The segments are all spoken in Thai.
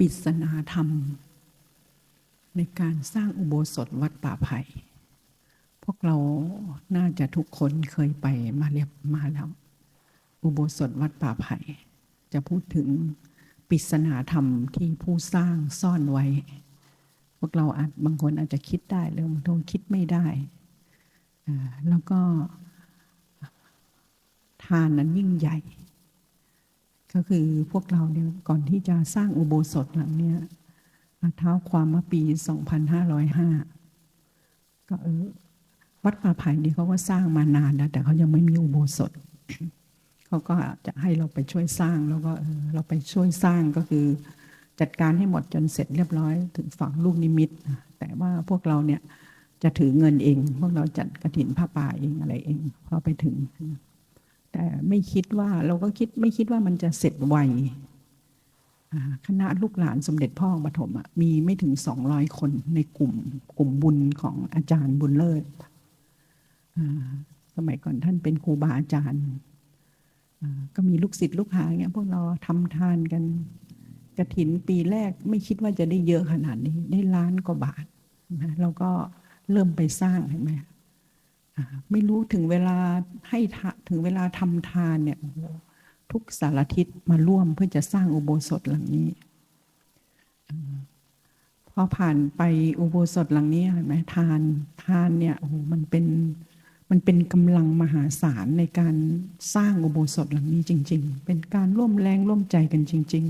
ปิศนาธรรม ในการสร้างอุโบสถวัดป่าไผ่ พวกเราน่าจะทุกคนเคยไปมาเรียบมาแล้ว อุโบสถวัดป่าไผ่ จะพูดถึงปิศนาธรรมที่ผู้สร้างซ่อนไว้ พวกเราอาจบางคนอาจจะคิดได้หรือบางคนคิดไม่ได้ แล้วก็ทานนั้นยิ่งใหญ่ ก็คือพวกเราเนี่ยก่อนที่จะสร้างอุโบสถหลังเนี้ยเท้าความมาปี 2505 ก็เออวัดป่าไผ่นี่เขาก็สร้างมานานแล้ว แต่เขายังไม่มีอุโบสถ เขาก็จะให้เราไปช่วยสร้างแล้วก็เออเราไปช่วยสร้างก็คือ จัดการให้หมดจนเสร็จเรียบร้อยถึงฝั่งลูกนิมิต แต่ว่าพวกเราเนี่ยจะถือเงินเอง พวกเราจัดกระถินผ้าป่าเองอะไรเองพอไปถึง แต่ไม่คิดว่าเราก็คิดไม่คิดว่ามันจะเสร็จไวคณะลูกหลานสมเด็จพ่อปฐมมีไม่ถึงสองร้อยคนในกลุ่มกลุ่มบุญของอาจารย์บุญเลิศสมัยก่อนท่านเป็นครูบาอาจารย์ ก็มีลูกศิษย์ลูกหาเงี้ยพวกเราทำทานกันกระถินปีแรกไม่คิดว่าจะได้เยอะขนาดนี้ ได้ล้านกว่าบาทนะเราก็เริ่มไปสร้างเห็นไหม ไม่รู้ถึงเวลาให้ถึงเวลาทำทานเนี่ยทุกสารทิศมาร่วมเพื่อจะสร้างอุโบสถหลังนี้พอผ่านไปอุโบสถหลังนี้เห็นไหมทานทานเนี่ยโอ้โหมันเป็นมันเป็นกำลังมหาศาลในการสร้างอุโบสถหลังนี้จริง ๆ เป็นการร่วมแรงร่วมใจกันจริง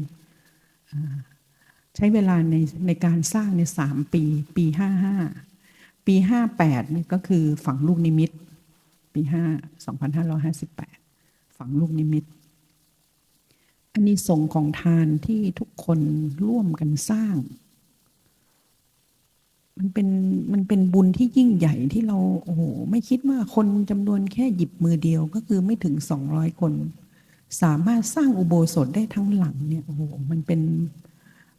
ๆ ใช้เวลาในในการสร้างในสามปี ปีห้าห้า ปีห้าแปดนี่ก็คือฝังลูกนิมิต ปีห้าสองพันห้าร้อยห้าสิบแปดฝังลูกนิมิต อันนี้ส่งของทานที่ทุกคนร่วมกันสร้าง มันเป็นมันเป็นบุญที่ยิ่งใหญ่ที่เราโอ้โหไม่คิดว่าคนจำนวนแค่หยิบมือเดียวก็คือไม่ถึงสองร้อยคน สามารถสร้างอุโบสถได้ทั้งหลังเนี่ยโอ้โหมันเป็น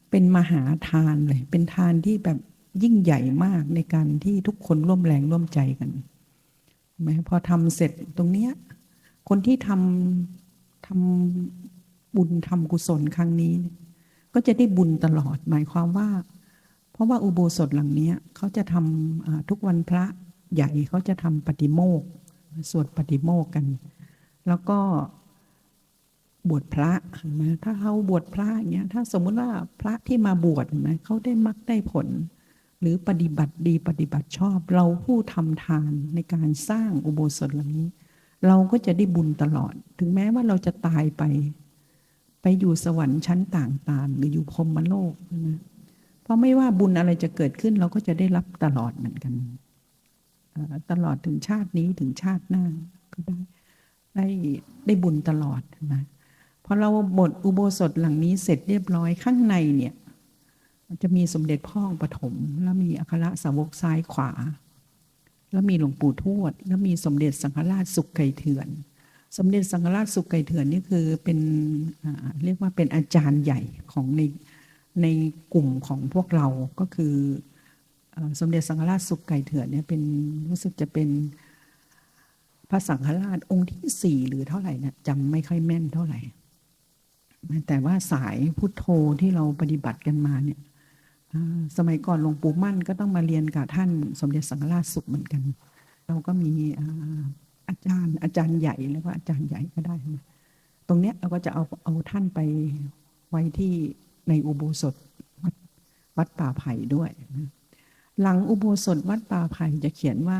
เป็นมหาทานเลย เป็นทานที่แบบ ยิ่งใหญ่มากในการที่ทุกคนร่วมแรงร่วมใจกันไหมพอทำเสร็จตรงเนี้ย คนที่ทำทำบุญทำกุศลครั้งนี้ ก็จะได้บุญตลอดหมายความว่า เพราะว่าอุโบสถหลังเนี้ยเขาจะทำทุกวันพระใหญ่เขาจะทำปฏิโมกสวดปฏิโมกกัน แล้วก็บวชพระนไหมถ้าเขาบวชพระอย่างเงี้ย ถ้าสมมุติว่าพระที่มาบวชนไหมเขาได้มักได้ผล หรือปฏิบัติดีปฏิบัติชอบ เราผู้ทำทานในการสร้างอุโบสถหลังนี้ เราก็จะได้บุญตลอด ถึงแม้ว่าเราจะตายไป ไปอยู่สวรรค์ชั้นต่างๆ หรืออยู่พรหมโลกนะเพราะไม่ว่าบุญอะไรจะเกิดขึ้น เราก็จะได้รับตลอดเหมือนกันตลอดถึงชาตินี้ถึงชาติหน้าก็ได้ได้ได้บุญตลอดนะพอเราบทอุโบสถหลังนี้เสร็จเรียบร้อยข้างในเนี่ย จะมีสมเด็จพ่อปฐมแล้วมีอัครสาวกซ้ายขวา แล้วมีหลวงปู่ทวด แล้วมีสมเด็จสังฆราชสุขไก่เถื่อน สมเด็จสังฆราชสุขไก่เถื่อนนี่คือเป็นเรียกว่าเป็นอาจารย์ใหญ่ของในในกลุ่มของพวกเราก็คือสมเด็จสังฆราชสุขไก่เถื่อนเนี่ยเป็นรู้สึกจะเป็นพระสังฆราชองค์ที่สี่หรือเท่าไหร่นะจำไม่ค่อยแม่นเท่าไหร่ แต่ว่าสายพุทโธที่เราปฏิบัติกันมาเนี่ย สมัยก่อนหลวงปู่มั่นก็ต้องมาเรียนกับท่านสมเด็จสังฆราชสุขเหมือนกัน เราก็มีอาจารย์อาจารย์ใหญ่เรียกว่าอาจารย์ใหญ่ก็ได้นะตรงเนี้ยเราก็จะเอาเอาท่านไปไว้ที่ในอุโบสถวัดวัดป่าไผ่ด้วยนะหลังอุโบสถวัดป่าไผ่จะเขียนว่า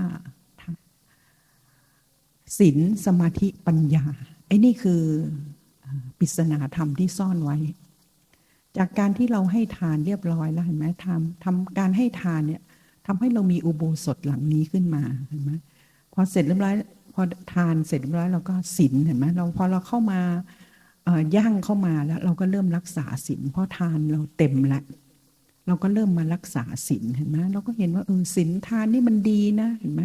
ศีลสมาธิปัญญาไอ้นี่คือปริศนาธรรมที่ซ่อนไว้ จากการที่เราให้ทานเรียบร้อยแล้วเห็นไหมทำทำการให้ทานเนี่ยทำให้เรามีอุโบสถหลังนี้ขึ้นมาเห็นไหมพอเสร็จเรียบร้อยพอทานเสร็จเรียบร้อยเราก็ศีลเห็นไหมเราพอเราเข้ามาย่างเข้ามาแล้ว เราก็เริ่มรักษาศีลเพราะทานเราเต็มล้วเราก็เริ่มมารักษาศีลเห็นไหมเราก็เห็นว่าเออศีลทานนี่มันดีนะเห็นไหม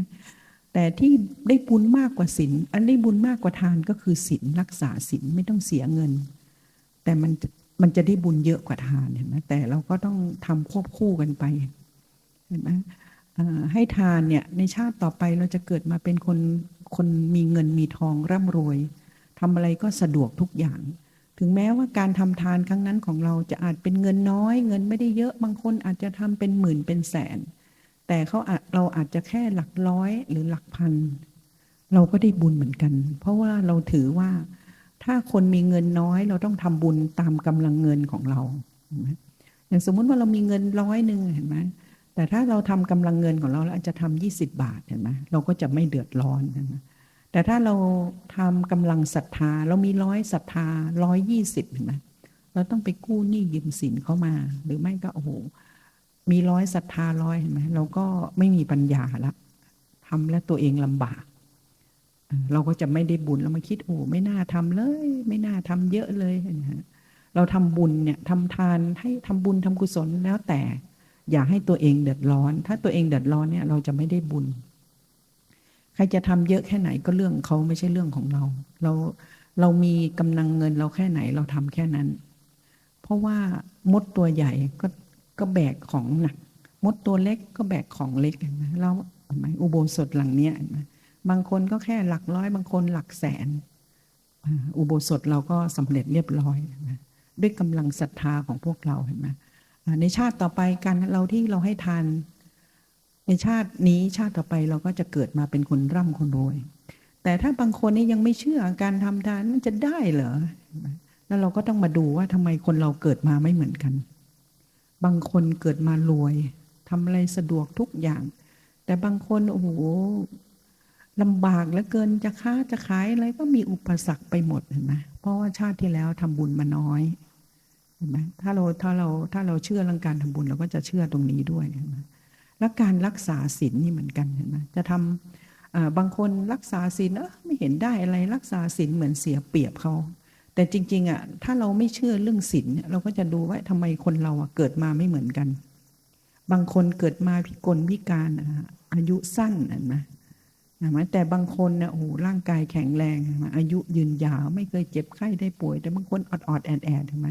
แต่ที่ได้บุญมากกว่าศีลอันได้บุญมากกว่าทานก็คือศีลรักษาศีลไม่ต้องเสียเงิน แต่มัน มันจะได้บุญเยอะกว่าทานเห็นไหมแต่เราก็ต้องทำควบคู่กันไป เห็นไหมให้ทานเนี่ยในชาติต่อไปเราจะเกิดมาเป็นคนคนมีเงินมีทองร่ำรวยทำอะไรก็สะดวกทุกอย่าง ถึงแม้ว่าการทำทานครั้งนั้นของเราจะอาจเป็นเงินน้อย เงินไม่ได้เยอะบางคนอาจจะทำเป็นหมื่นเป็นแสน แต่เขาเราอาจจะแค่หลักร้อยหรือหลักพัน เราก็ได้บุญเหมือนกัน เพราะว่าเราถือว่า ถ้าคนมีเงินน้อย เราต้องทำบุญตามกำลังเงินของเราเห็นไหมอย่างสมมุติว่าเรามีเงินร้อยหนึ่งเห็นไหมแต่ถ้าเราทำกำลังเงินของเราแล้วอาจจะทำยี่สิบบาทเห็นไหมเราก็จะไม่เดือดร้อนเห็นไหมแต่ถ้าเราทำกำลังศรัทธา เรามีร้อยศรัทธาร้อยยี่สิบเห็นไหมเราต้องไปกู้หนี้ยืมสินเข้ามา หรือไม่ก็โอ้โหมีร้อยศรัทธาร้อยเห็นไหมเราก็ไม่มีปัญญาละทำแล้วตัวเองลำบาก เราก็จะไม่ได้บุญเรามาคิดโอ้ไม่น่าทำเลย ไม่น่าทำเยอะเลยนะเราทำบุญเนี่ยทำทานให้ทำบุญทำกุศลแล้วแต่ อย่าให้ตัวเองเดือดร้อน ถ้าตัวเองเดือดร้อนเนี่ย เราจะไม่ได้บุญ ใครจะทำเยอะแค่ไหนก็เรื่องเขาไม่ใช่เรื่องของเรา เราเรามีกำลังเงินเราแค่ไหนเราทำแค่นั้น เพราะว่ามดตัวใหญ่ก็ก็แบกของหนักมดตัวเล็กก็แบกของเล็กนไหมเราไหมอุโบสถหลังเนี้ยนไหม บางคนก็แค่หลักร้อย บางคนหลักแสน อุโบสถเราก็สำเร็จเรียบร้อยนะด้วยกำลังศรัทธาของพวกเราเห็นไหมในชาติต่อไปการเราที่เราให้ทาน ในชาตินี้ชาติต่อไปเราก็จะเกิดมาเป็นคนร่ำคนรวย แต่ถ้าบางคนนี่ยังไม่เชื่อการทำทานมันจะได้เหรอแล้วเราก็ต้องมาดูว่าทำไมคนเราเกิดมาไม่เหมือนกัน บางคนเกิดมารวยทำอะไรสะดวกทุกอย่าง แต่บางคนโอ้โห ลำบากเหลือเกินจะค้าจะขายอะไรก็มีอุปสรรคไปหมดเห็นไหมเพราะว่าชาติที่แล้วทำบุญมาน้อยเห็นไหมถ้าเราถ้าเราถ้าเราเชื่อเรื่องการทำบุญเราก็จะเชื่อตรงนี้ด้วยเห็นไหมและการรักษาศีลนี่เหมือนกันเห็นไหมจะทำบางคนรักษาศีลเออไม่เห็นได้อะไรรักษาศีลเหมือนเสียเปรียบเขาแต่จริงๆอะถ้าเราไม่เชื่อเรื่องศีลเราก็จะดูว่าทำไมคนเราอะเกิดมาไม่เหมือนกัน บางคนเกิดมาพิกลพิการอายุสั้นเห็นไหม นะมแต่บางคนเนี่ยโอ้ร่างกายแข็งแรงนะอายุยืนยาวไม่เคยเจ็บไข้ได้ป่วย แต่บางคนอดอดแอดแอดใช่ไหม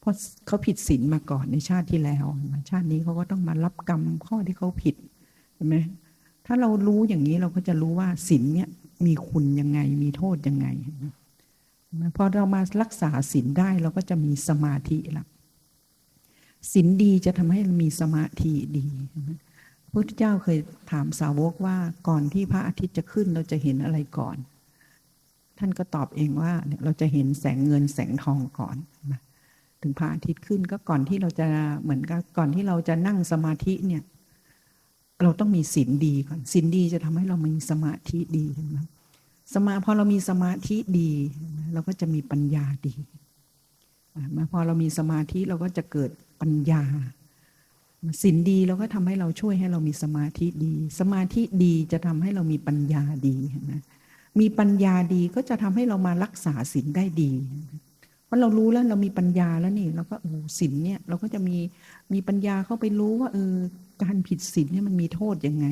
เพราะเขาผิดศีลมาก่อนในชาติที่แล้วชาตินี้เขาก็ต้องมารับกรรมข้อที่เขาผิดใช่ไหมถ้าเรารู้อย่างนี้เราก็จะรู้ว่าศีลเนี่ยมีคุณยังไงมีโทษยังไงพอเรามารักษาศีลได้เราก็จะมีสมาธิละศีลดีจะทำให้มีสมาธิดีพระ พุทธเจ้าเคยถามสาวกว่าก่อนที่พระอาทิตย์จะขึ้นเราจะเห็นอะไรก่อน ท่านก็ตอบเองว่าเราจะเห็นแสงเงินแสงทองก่อนถึงพระอาทิตย์ขึ้นก็ก่อนที่เราจะเหมือนกับก่อนที่เราจะนั่งสมาธิเนี่ย เราต้องมีศีลดีก่อนศีลดีจะทำให้เรามีสมาธิดีใช่ไหมสมาพอเรามีสมาธิดี เราก็จะมีปัญญาดีมาพอเรามีสมาธิเราก็จะเกิดปัญญา ศีลดีเราก็ทำให้เราช่วยให้เรามีสมาธิดี สมาธิดีจะทำให้เรามีปัญญาดีนะมีปัญญาดีก็จะทำให้เรามารักษาศีลได้ดีเพราะเรารู้แล้วเรามีปัญญาแล้วนี่เราก็โอ้ศีลเนี่ยเราก็จะมีมีปัญญาเข้าไปรู้ว่าเออการผิดศีลเนี่ยมันมีโทษยังไง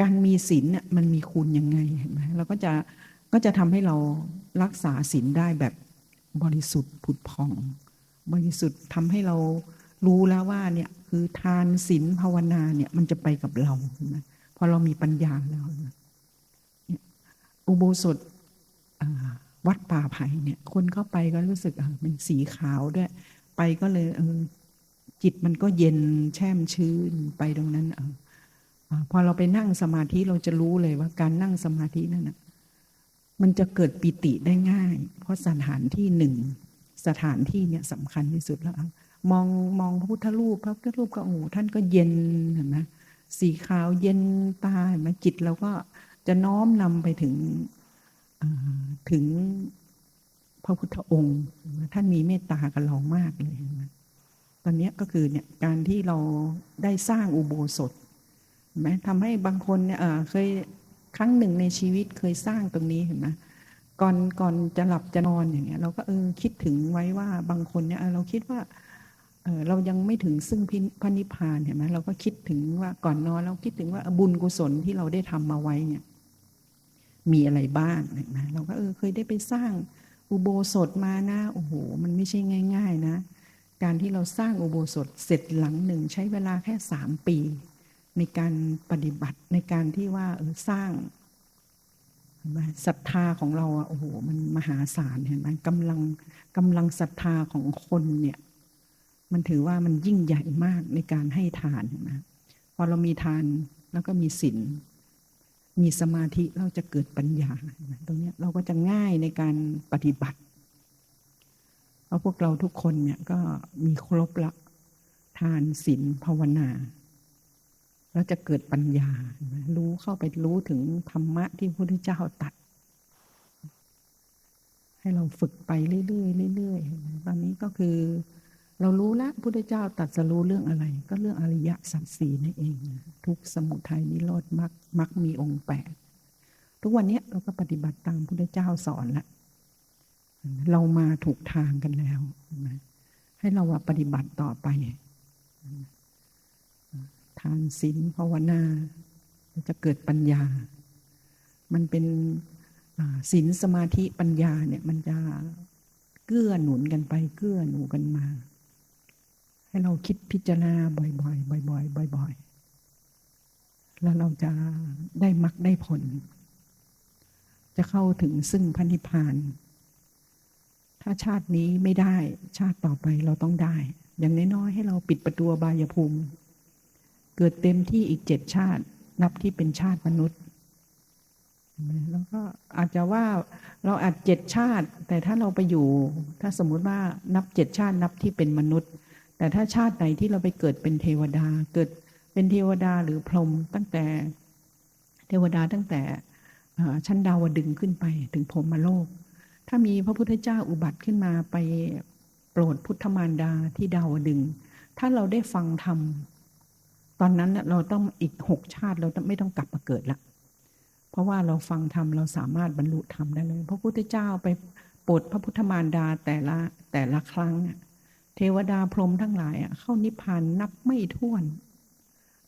การมีศีลเนี่ยมันมีคุณยังไงเห็นไหมเราก็จะก็จะทำให้เรารักษาศีลได้แบบบริสุทธิ์ผุดผ่อง บริสุทธิ์ทำให้เรา รู้แล้วว่าเนี่ยคือทานศีลภาวนาเนี่ยมันจะไปกับเราใช่ไหมพอเรามีปัญญาแล้วอุโบสถวัดป่าไผ่เนี่ย คนเข้าไปก็รู้สึกมันสีขาวด้วย ไปก็เลยเออจิตมันก็เย็นแช่มชื้นไปตรงนั้นเออพอเราไปนั่งสมาธิเราจะรู้เลยว่าการนั่งสมาธินั่นนะมันจะเกิดปิติได้ง่าย เพราะสถานที่หนึ่ง สถานที่เนี่ยสำคัญที่สุดแล้ว มองมองพระพุทธรูปพระพุทธรูปก็โอ้ท่านก็เย็นเห็นไหมสีขาวเย็นตาเห็นไหมจิตเราก็จะน้อมนำไปถึงถึงพระพุทธองค์ ท่านมีเมตตากับเรามากเลยนะตอนนี้ก็คือเนี่ยการที่เราได้สร้างอุโบสถไหมทำให้บางคนเนี่ยเคยครั้งหนึ่งในชีวิตเคยสร้างตรงนี้เห็นไหมก่อนก่อนจะหลับจะนอนอย่างเงี้ย เราก็เออคิดถึงไว้ว่าบางคนเนี่ยเราคิดว่า เรายังไม่ถึงซึ่งพระนิพพานเห็นไหมเราก็คิดถึงว่าก่อนนอนเราคิดถึงว่าบุญกุศลที่เราได้ทำมาไว้เนี่ยมีอะไรบ้างเห็นไหมเราก็เออเคยได้ไปสร้างอุโบสถมานะโอ้โห มันไม่ใช่ง่าย ๆ นะ การที่เราสร้างอุโบสถเสร็จหลังหนึ่งใช้เวลาแค่สามปี ในการปฏิบัติในการที่ว่าเออสร้างเห็นไหมศรัทธาของเราอะโอ้โหมันมหาศาลเห็นไหมกำลังกำลังศรัทธาของคนเนี่ย มันถือว่ามันยิ่งใหญ่มากในการให้ทานนไหมพอเรามีทานแล้วก็มีศีลมีสมาธิเราจะเกิดปัญญา ตรงนี้เราก็จะง่ายในการปฏิบัติเพราะพวกเราทุกคนเนี่ยก็มีครบละทานศีลภาวนาแล้วจะเกิดปัญญา รู้เข้าไปรู้ถึงธรรมะที่พระพุทธเจ้าตัด ให้เราฝึกไปเรื่อยๆเรื่อยๆตอนนี้ก็คือ เรารู้แล้วพุทธเจ้าตัดจะรู้เรื่องอะไร ก็เรื่องอริยสัจสี่นั่นเอง ทุกสมุทัยนิโรธมรรคมรรคมีองค์แปดทุกวันนี้เราก็ปฏิบัติตามพุทธเจ้าสอนล้วเรามาถูกทางกันแล้วเห็นไหมให้เราว่าปฏิบัติต่อไปทานศีลภาวนาจะเกิดปัญญา มันเป็นศีลสมาธิปัญญาเนี่ยมันจะเกื้อหนุนกันไปเกื้อหนุนกันมา ให้เราคิดพิจารณาบ่อยๆ บ่อย ๆ บ่อย ๆ แล้วเราจะได้มรรคได้ผล จะเข้าถึงซึ่งพระนิพาน ถ้าชาตินี้ไม่ได้ชาติต่อไปเราต้องได้ อย่างน้อยๆให้เราปิดประตูบายภูมิ เกิดเต็มที่อีกเจ็ดชาติ นับที่เป็นชาติมนุษย์แล้วก็อาจจะว่าเราอาจเจ็ดชาติ แต่ถ้าเราไปอยู่ ถ้าสมมุติว่านับเจ็ดชาตินับที่เป็นมนุษย์ แต่ถ้าชาติไหนที่เราไปเกิดเป็นเทวดา เกิดเป็นเทวดาหรือพรหมตั้งแต่เทวดาตั้งแต่ชั้นดาวดึงขึ้นไปถึงพรหมโลก ถ้ามีพระพุทธเจ้าอุบัติขึ้นมาไปโปรดพุทธมารดาที่ดาวดึง ถ้าเราได้ฟังธรรมตอนนั้นเราต้องอีกหกชาติเราไม่ต้องกลับมาเกิดละ เพราะว่าเราฟังธรรมเราสามารถบรรลุธรรมได้เลยพระพุทธเจ้าไปโปรดพระพุทธมารดาแต่ละแต่ละครั้ง เทวดาพรหมทั้งหลายอะเข้านิพพานนับไม่ถ้วน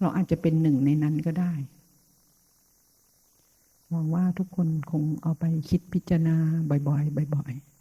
เราอาจจะเป็นหนึ่งในนั้นก็ได้หวังว่าทุกคนคงเอาไปคิดพิจารณาบ่อยๆบ่อยๆ